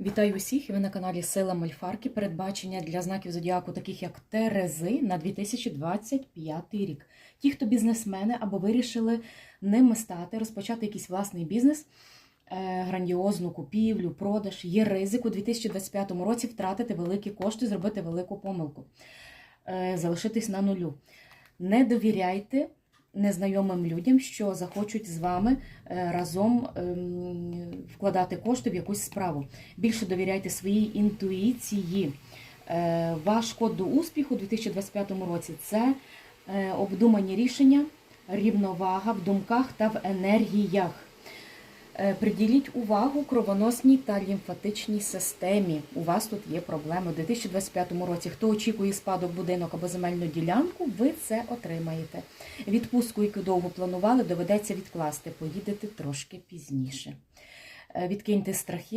Вітаю усіх! Ви на каналі Сила Мольфарки. Передбачення для знаків зодіаку, таких як Терези, на 2025 рік. Ті, хто бізнесмени або вирішили ними стати, розпочати якийсь власний бізнес, е, грандіозну купівлю, продаж, є ризик у 2025 році втратити великі кошти, зробити велику помилку, е, залишитись на нулю. Не довіряйте незнайомим людям, що захочуть з вами е, разом ем, вкладати кошти в якусь справу. Більше довіряйте своїй інтуїції. Е, Ваш код до успіху у 2025 році це е, обдумані рішення, рівновага в думках та в енергіях. Е, Приділіть увагу кровоносній та лімфатичній системі. У вас тут є проблеми. У 2025 році, хто очікує спадок будинок або земельну ділянку, ви це отримаєте. Відпустку, яку довго планували, доведеться відкласти. Поїдете трошки пізніше. Е, Відкиньте страхи.